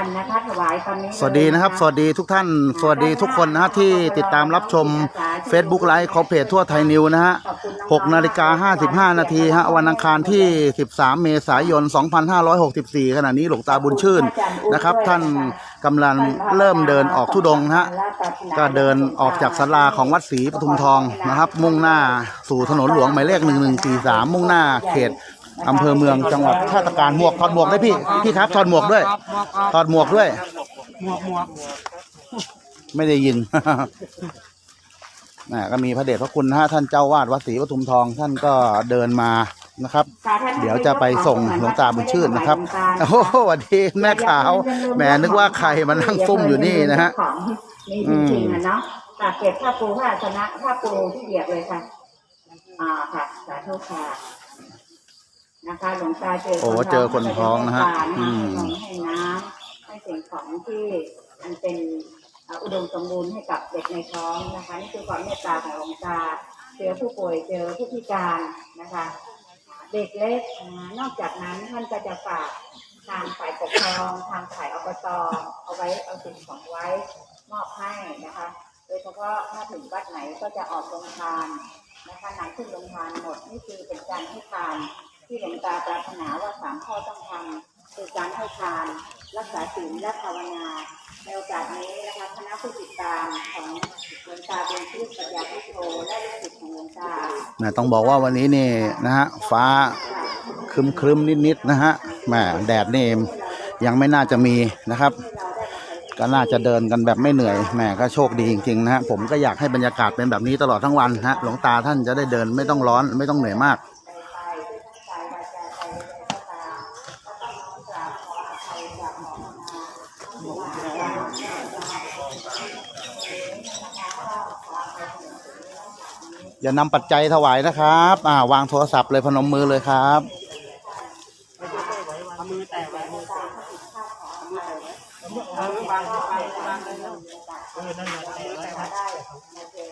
ันนะคะถวายตอนนี้สวัสดีนะครับ สวัสดีทุกท่าน สวัสดีทุกคนนะฮะที่ติดตามรับชม Facebook ไลฟ์คอเพจทั่วไทยนิวนะฮะ6นาฬิกา55 นาทีฮะวันอังคารที่ 13 เมษายน 2564 ขณะนี้หลวงตาบุญชื่นนะครับ ท่านกำลังเริ่มเดินออกทุดงค์นะฮะก็เดินออกจากศาลาของวัดศรีปทุมทองนะครับ มุ่งหน้าสู่ถนนหลวงหมายเลข1143มุ่งหน้าเขต อำเภอเมืองจังหวัดท่าตะการหมวกถอดหมวกได้พี่พี่ครับถอดหมวกด้วยถอดหมวกด้วย หมวกหมวกไม่ได้ยินน่ะก็มีพระเดชพระคุณนะฮะท่านเจ้าวาดวัดศรีปทุมทองท่านก็เดินมานะครับ เดี๋ยวจะไปส่งหลวงตาบุญชื่นนะครับโอ้โหสวัสดีแม่ขาวแหมนึกว่าใครมานั่งซุ่มอยู่นี่นะฮะ ของนี่จริงๆอะเนาะค่ะเก็บผ้าปูผ้าชนะผ้าปูที่เหยียบเลยค่ะ อ่าค่ะ สาธุค่ะ นะคะหลวงตาเจอโอ้เจอคนท้องนะฮะอืม ให้น้ำให้สิ่งของที่อันเป็นอ่าอุดมสมบูรณ์ให้กับเด็กในท้องนะคะนี่คือความเมตตาของหลวงตาเจอผู้ป่วยเจอผู้พิการนะคะ เด็กเล็กอ่านอกจากนั้นท่านก็จะฝากทางฝ่ายปกครองทางฝ่ายอบตเอาไว้เอาสิ่งของไว้มอบให้นะคะ โดยเฉพาะถ้าถึงวัดไหนก็จะออกโรงทานนะคะนำขึ้นโรงทานหมดนี่คือเป็นการให้ทาน ที่หลวงตาปรารถนาว่าสามข้อต้องทำคือการให้ทาน รักษาศีลและภาวนา ในโอกาสนี้นะคะคณะผู้ติดตามของหลวงตาเป็นชื่อปัญญาพิโทและลูกศิษย์ของหลวงตานะต้องบอกว่าวันนี้นี่นะฮะฟ้าครึมครึมๆนิดๆนะฮะแหมแดดนี่ยังไม่น่าจะมีนะครับ ก็น่าจะเดินกันแบบไม่เหนื่อยแหมก็โชคดีจริงๆนะฮะผมก็อยากให้บรรยากาศเป็นแบบนี้ตลอดทั้งวันฮะหลวงตาท่านจะได้เดินไม่ต้องร้อนไม่ต้องเหนื่อยมาก อย่านำปัจจัยถวายนะครับอ่าวางโทรศัพท์เลยพนมมือเลยครับ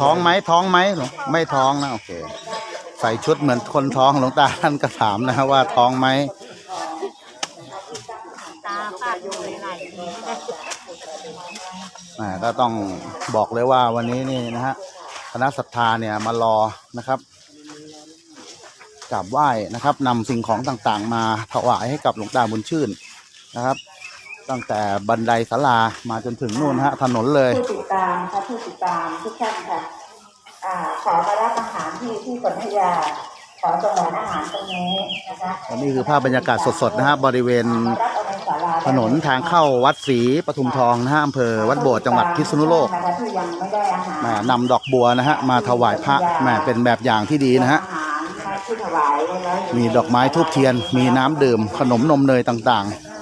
ท้องไหมท้องไหมหลวงไม่ท้องนะโอเค ใส่ชุดเหมือนคนท้องหลวงตาท่านก็ถามนะฮะว่าท้องไหมอ่าก็ต้องบอกเลยว่าวันนี้นี่นะฮะ คณะศรัทธาเนี่ยมารอนะครับกราบไหว้นะครับนำสิ่งของต่างๆ มาถวายให้กับหลวงตาบุญชื่นนะครับ ตั้งแต่บันไดศาลามาจนถึงนู่นฮะถนนเลยผู้ติดตามค่ะผู้ติดตามทุกท่านค่ะอ่าขอมารับอาหารที่ที่สนธยาขอสงวนอาหารตรงนี้นะคะอันนี้คือภาพบรรยากาศสดๆนะฮะบริเวณรับเอาในศาลา ถนนทางเข้าวัดศรีปทุมทองนะฮะอำเภอวัดโบสถ์จังหวัดพิษณุโลกนะคะที่ยังไม่ได้อาหารแหมนำดอกบัวนะฮะมาถวายพระแหมเป็นแบบอย่างที่ดีนะฮะอาหารนะคะที่ถวายไว้แล้วยู่มีดอกไม้ทูบเทียน มีน้ำดื่ม ขนมนมเนยต่างๆ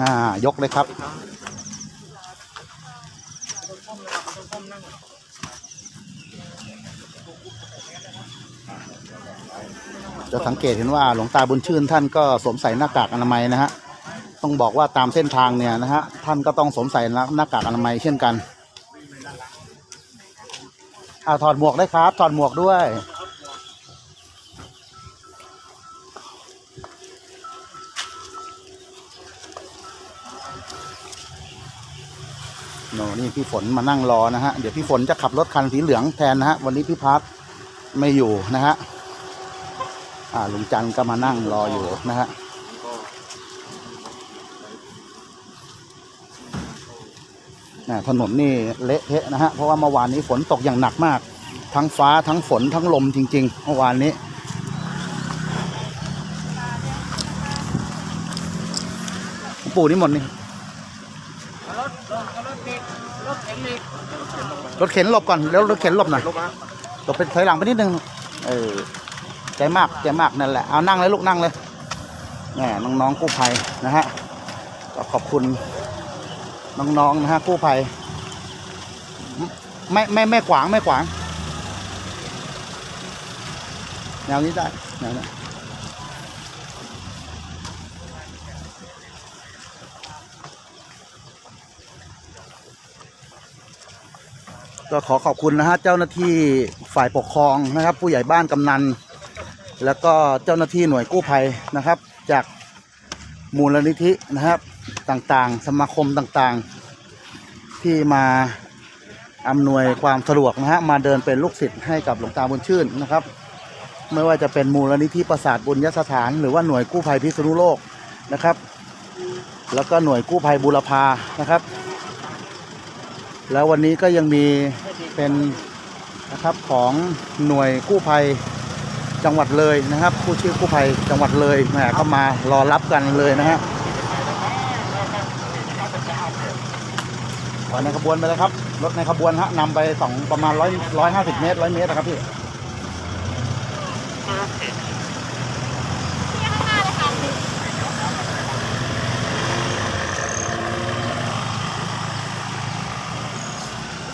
อ่ายกเลยครับ จะสังเกตเห็นว่าหลวงตาบุญชื่นท่านก็สวมใส่หน้ากากอนามัยนะฮะ ต้องบอกว่าตามเส้นทางเนี่ยนะฮะท่านก็ต้องสวมใส่หน้ากากอนามัยเช่นกันอ่าถอดหมวกได้ครับ ถอดหมวกด้วย โน่นี่พี่ฝนมานั่งรอนะฮะ เดี๋ยวพี่ฝนจะขับรถคันสีเหลืองแทนนะฮะ วันนี้พี่พักไม่อยู่นะฮะ อ่าลุงจันทร์ก็มานั่งรออยู่นะฮะอ่ถนนนี่เละเทะนะฮะ เพราะว่าเมื่อวานนี้ฝนตกอย่างหนักมาก ทั้งฟ้าทั้งฝนทั้งลมจริง ๆ เมื่อวานนี้ปู่นี่หมดนี่ รถรถรถเด็กรถเข็นเหล็ก รถเข็นหลบก่อนแล้วรถเข็นหลบหน่อยหลบไปถอยหลังไปนิดนึงเออใจมากใจมากนั่นแหละเอานั่งเลยลูกนั่งเลยแหมน้องๆกู้ภัยนะฮะก็ขอบคุณน้องๆนะฮะกู้ภัยไม่ไม่ไม่ขวางไม่ขวางแนวนี้ได้แนวนี้ ก็ขอขอบคุณนะฮะเจ้าหน้าที่ฝ่ายปกครองนะครับ ผู้ใหญ่บ้านกำนัน แล้วก็เจ้าหน้าที่หน่วยกู้ภัยนะครับ จากมูลนิธินะครับต่างๆ สมาคมต่างๆ ที่มาอำนวยความสะดวกนะฮะมาเดินเป็นลูกศิษย์ให้กับหลวงตาบุญชื่นนะครับ ไม่ว่าจะเป็นมูลนิธิประสาทบุญยสถาน หรือว่าหน่วยกู้ภัยพิษณุโลกนะครับ แล้วก็หน่วยกู้ภัยบุรพานะครับ แล้ววันนี้ก็ยังมีเป็นนะครับของหน่วยกู้ภัยจังหวัดเลยนะครับผู้ชื่อกู้ภัยจังหวัดเลยแหมก็มารอรับกันเลยนะฮะไปในขบวนไปเลยครับรถในขบวนฮะนำไปสองประมาณร้อยร้อยห้าสิบเมตรร้อยเมตรนะครับพี่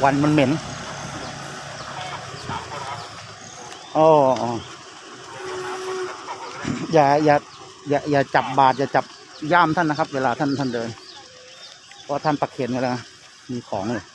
วันมันเหม็นโอ้อ๋ออย่าอย่าอย่าอย่าจับบาดอย่าจับย่ามท่านนะครับ เวลาท่านท่านเดิน เพราะท่านปักเขียนไว้แล้วนะมีของเลย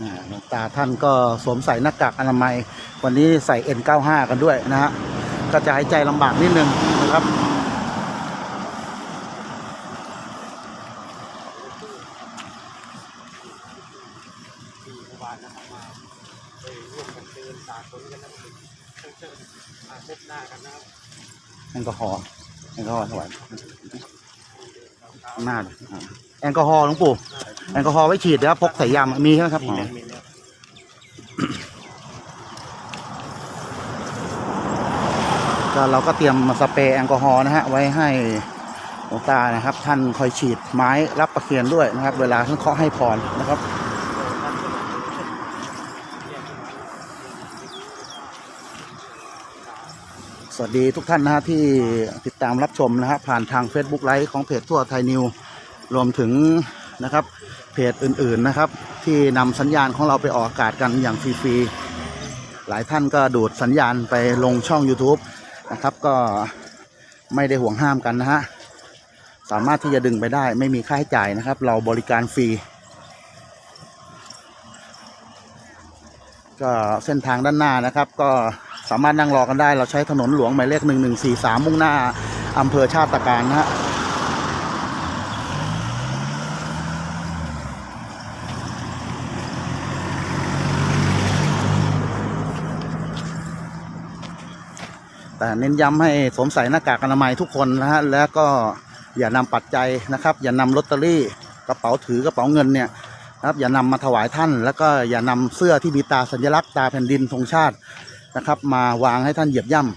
อ่าหลวง ตาท่านก็สวมใส่หน้ากากอนามัย วันนี้ใส่ N95 กันด้วยนะฮะก็จะหายใจลำบากนิดนึงนะครับแอลกอฮอล์แอลกอฮอล์ถวายหน้าแอลกอฮอล์หลวงปู่แอลกอฮอล์ไว้ฉีดนะครับพกใส่ยามมีใช่ไหมครับอ๋อ ก็เราก็เตรียมสเปรย์แอลกอฮอล์นะฮะไว้ให้หลวงตานะครับ ท่านคอยฉีดไม้รับประเคียนด้วยนะครับ เวลาท่านเคาะให้พรนะครับสวัสดีทุกท่านนะฮะที่ติดตามรับชมนะฮะผ่านทาง Facebook ไลฟ์ของเพจทั่วไทยนิว รวมถึงนะครับเพจอื่นๆนะครับ ที่นำสัญญาณของเราไปออกอากาศกันอย่างฟรีๆ หลายท่านก็ดูดสัญญาณไปลงช่อง YouTube นะครับ ก็ไม่ได้ห่วงห้ามกันนะฮะ สามารถที่จะดึงไปได้ไม่มีค่าใช้จ่ายนะครับ เราบริการฟรี ก็เส้นทางด้านหน้านะครับ ก็สามารถนั่งรอกันได้ เราใช้ถนนหลวงหมายเลข 1143 มุ่งหน้าอำเภอชาติการนะฮะ แต่เน้นย้ำให้สวมใส่หน้ากากอนามัยทุกคนนะฮะแล้วก็อย่านำปัจจัยนะครับ อย่านำลอตเตอรี่กระเป๋าถือกระเป๋าเงินเนี่ยนะครับอย่านำมาถวายท่าน แล้วก็อย่านำเสื้อที่มีตาสัญลักษณ์ตาแผ่นดินธงชาตินะครับ มาวางให้ท่านเหยียบย่ำ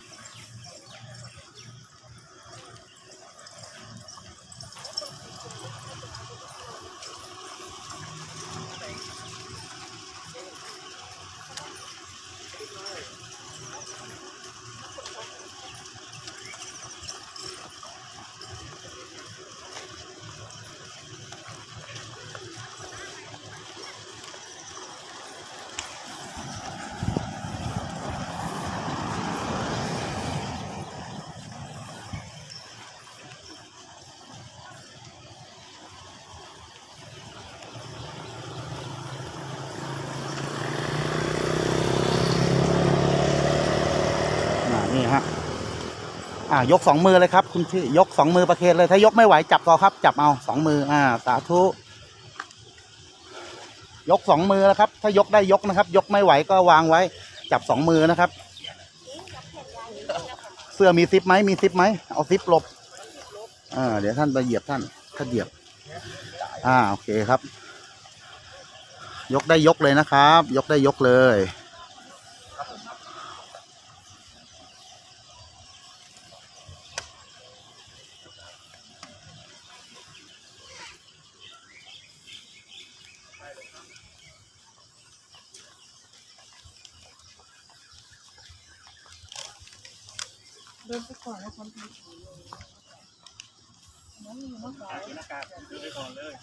อ่านี่ฮะ อ่ายกสองมือเลยครับ คุณพี่ยกสองมือประเคนเลย ถ้ายกไม่ไหวจับต่อครับ จับเอาสองมือ อ่าสาธุยกสองมือนะครับ ถ้ายกได้ยกนะครับ ยกไม่ไหวก็วางไว้ จับสองมือนะครับ เสื้อมีซิปไหมมีซิปไหมเอาซิปหลบอ่าเดี๋ยวท่านไปเหยียบท่านถ้าเหยียบ อ่าโอเคครับ ยกได้ยกเลยนะครับ ยกได้ยกเลย เดินไปก่อนแล้วคนทำ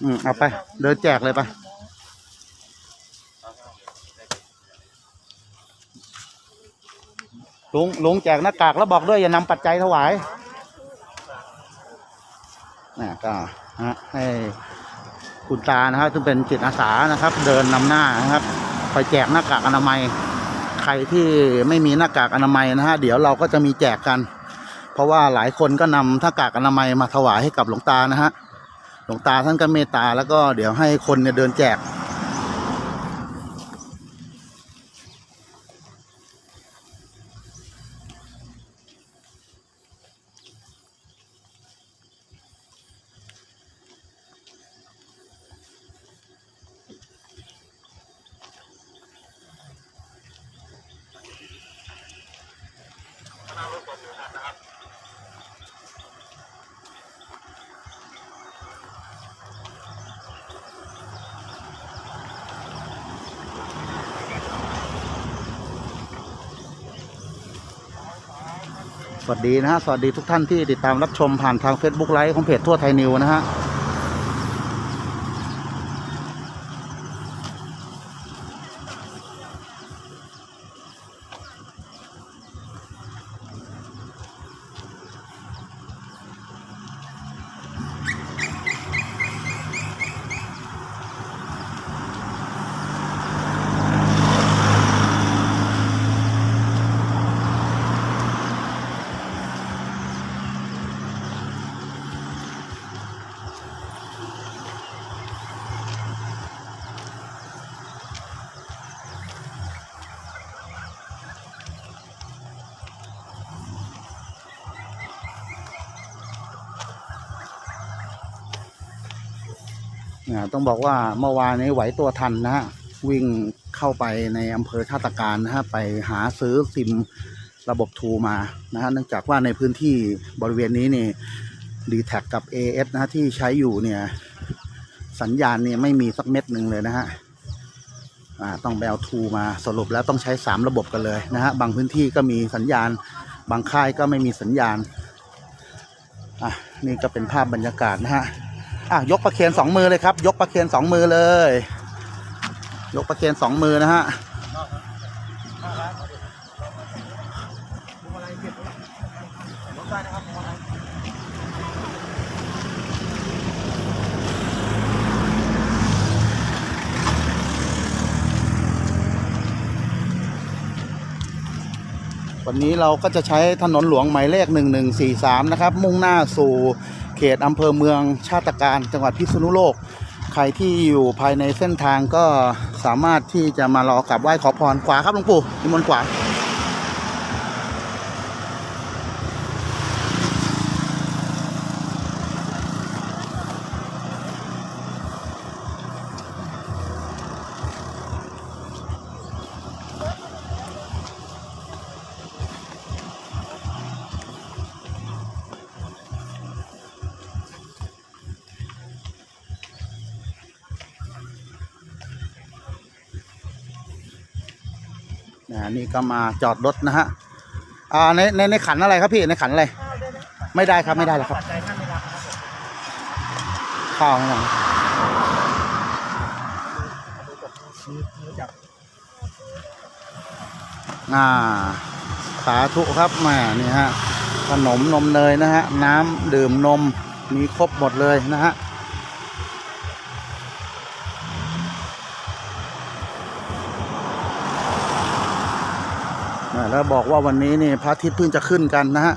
อืมเอาไป เดินแจกเลยไปลุงลุงแจกหน้ากากแล้วบอกด้วยอย่านำปัจจัยถวายนี่ก็ฮะให้คุณตานะครับซึ่งเป็นจิตอาสานะครับ เดินนำหน้านะครับ ไปแจกหน้ากากอนามัย รที่ไม่มีหน้ากากอนามัยนะฮะเดี๋ยวเราก็จะมีแจกกัน เพราะว่าหลายคนก็นำหน้ากากอนามัยมาถวายให้กับหลวงตานะฮะหลวงตาท่านก็เมตตาแล้วก็เดี๋ยวให้คนเนี่ยเดินแจก วัสดีนะฮะ สวัสดีทุกท่านที่ติดตามรับชมผ่านทาง Facebook ไลฟ์ของเพจทั่วไทยนิวนะฮะ ต้องบอกว่าเมื่อวานนี้ไหวตัวทันนะฮะวิ่งเข้าไปในอำเภอท่าตะการนะฮะไปหาซื้อซิมระบบทูมานะฮะเนื่องจากว่าในพื้นที่บริเวณนี้นี่ดีแท็กับ AS นะฮะที่ใช้อยู่เนี่ยสัญญาณเนี่ยไม่มีสักเม็ดหนึ่งเลยนะฮะต้องแบลทูมาสรุปแล้วต้องใช้ 3 ระบบกันเลยนะฮะบางพื้นที่ก็มีสัญญาณ บางค่ายก็ไม่มีสัญญาณอะนี่ก็เป็นภาพบรรยากาศนะฮะ อะยกประเคนสองมือเลยครับ ยกประเคนสองมือเลย ยกประเคนสองมือนะฮะวันนี้เราก็จะใช้ถนนหลวงหมายเลข 1143 นะครับ มุ่งหน้าสู่ เขตอำเภอเมืองชาติการจังหวัดพิษณุโลก ใครที่อยู่ภายในเส้นทางก็สามารถที่จะมารอกราบไหว้ขอพรขวาครับหลวงปู่นิมนต์ขวา นะนี่ก็มาจอดรถนะฮะอ่าในในในขันอะไรครับพี่ในขันอะไรไม่ได้ครับไม่ได้แล้วครับปัจจัยท่านไม่รับนะครับผมข้าวหนังอ่าสาธุครับแม่นี่ฮะขนมนมเนยนะฮะน้ำดื่มนมมีครบหมดเลยนะฮะ แล้วบอกว่าวันนี้นี่พระอาทิตย์เพิ่งจะขึ้นกันนะฮะ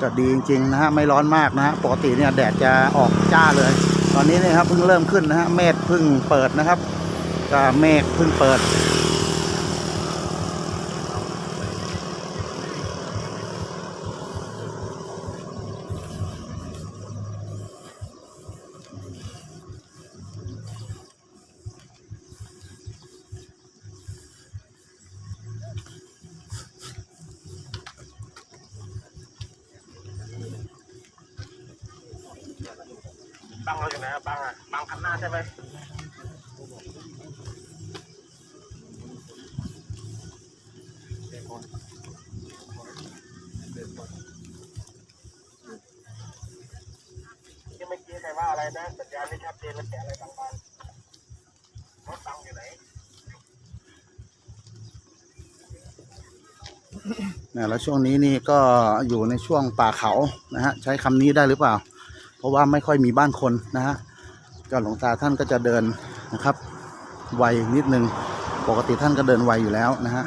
จะดีจริงๆนะฮะไม่ร้อนมากนะฮะปกติเนี่ยแดดจะออกจ้าเลย ตอนนี้เนี่ยครับเพิ่งเริ่มขึ้นนะฮะเมฆเพิ่งเปิดนะครับก็เมฆเพิ่งเปิด บังเราอยู่ไหนบังอะบังคันหน้าใช่ไหมเม่กี้ใครว่าอะไรนะสัญญาณไม่ชัดเจนมันแกอะไรบางบ้านรถบังอยู่ไหนนะแล้วช่วงนี้นี่ก็อยู่ในช่วงป่าเขานะฮะใช้คำนี้ได้หรือเปล่า เพราะว่าไม่ค่อยมีบ้านคนนะฮะก็หลวงตาท่านก็จะเดินนะครับ ไวนิดนึง ปกติท่านก็เดินไวอยู่แล้วนะฮะ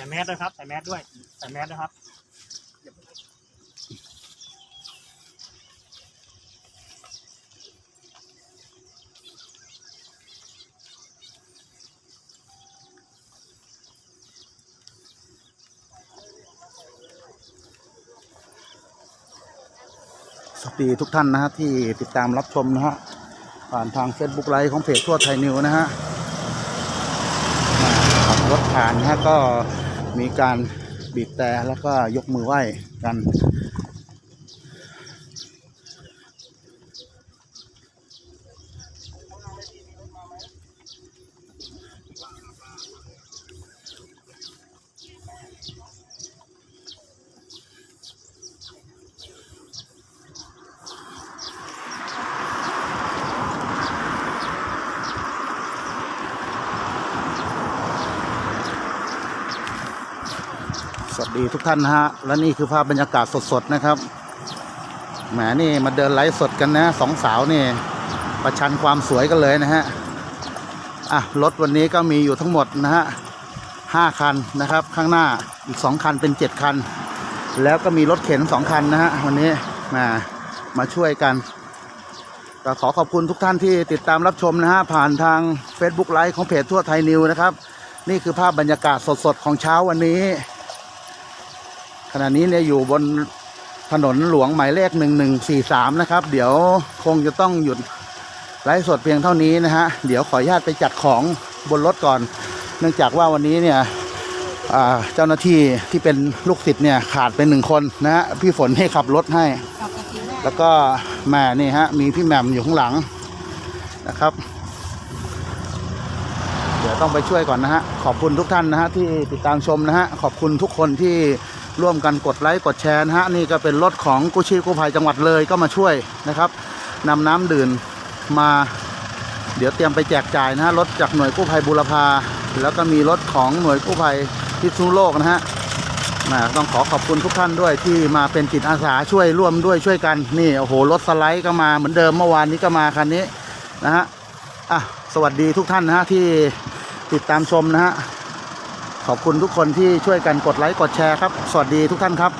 ส่แมสด้วยครับใส่แมสด้วยใส่แมสนะครับสวัสดีทุกท่านนะฮะที่ติดตามรับชมนะฮะผ่านทาง Facebook ไลฟ์ของเพจทั่วไทยนิวนะฮะขับรถผ่านนะฮะก็ มีการบีบแต่แล้วก็ยกมือไหว้กัน ส วัสดีทุกท่านนะฮะ และนี่คือภาพบรรยากาศสดๆนะครับ แหมนี่มาเดินไลฟ์สดกันนะสองสาวนี่ ประชันความสวยกันเลยนะฮะ อะรถวันนี้ก็มีอยู่ทั้งหมดนะฮะห้าคันนะครับ ข้างหน้าอีกสองคันเป็นเจ็ดคัน แล้วก็มีรถเข็นสองคันนะฮะวันนี้มามาช่วยกันก็ขอขอบคุณทุกท่านที่ติดตามรับชมนะฮะผ่านทาง Facebook ไลฟ์ของเพจทั่วไทยนิวนะครับ นี่คือภาพบรรยากาศสดๆของเช้าวันนี้ ขณะนี้เนี่ยอยู่บนถนนหลวงหมายเลขหนึ่งหนึ่งสี่สามนะครับ เดี๋ยวคงจะต้องหยุดไลฟ์สดเพียงเท่านี้นะฮะ เดี๋ยวขออนุญาตไปจัดของบนรถก่อน เนื่องจากว่าวันนี้เนี่ยเจ้าหน้าที่ที่เป็นลูกศิษย์เนี่ยขาดไปหนึ่งคนนะฮะพี่ฝนให้ขับรถให้ แล้วก็แม่นี่ฮะมีพี่แหม่มอยู่ข้างหลังนะครับ เดี๋ยวต้องไปช่วยก่อนนะฮะขอบคุณทุกท่านนะฮะที่ติดตามชมนะฮะขอบคุณทุกคนที่ ร่วมกันกดไลค์กดแชร์นะฮะนี่ก็เป็นรถของกู้ชีพกู้ภัยจังหวัดเลยก็มาช่วยนะครับนำน้ำดื่มมา เดี๋ยวเตรียมไปแจกจ่ายนะฮะรถจากหน่วยกู้ภัยบุรพาแล้วก็มีรถของหน่วยกู้ภัยพิษณุโลกนะฮะต้องขอขอบคุณทุกท่านด้วยที่มาเป็นจิตอาสาช่วยร่วมด้วยช่วยกันนี่โอ้โหรถสไลด์ก็มาเหมือนเดิมเมื่อวานนี้ก็มาคันนี้นะฮะอะสวัสดีทุกท่านนะฮะที่ติดตามชมนะฮะ ขอบคุณทุกคนที่ช่วยกันกดไลค์กดแชร์ครับ สวัสดีทุกท่านครับ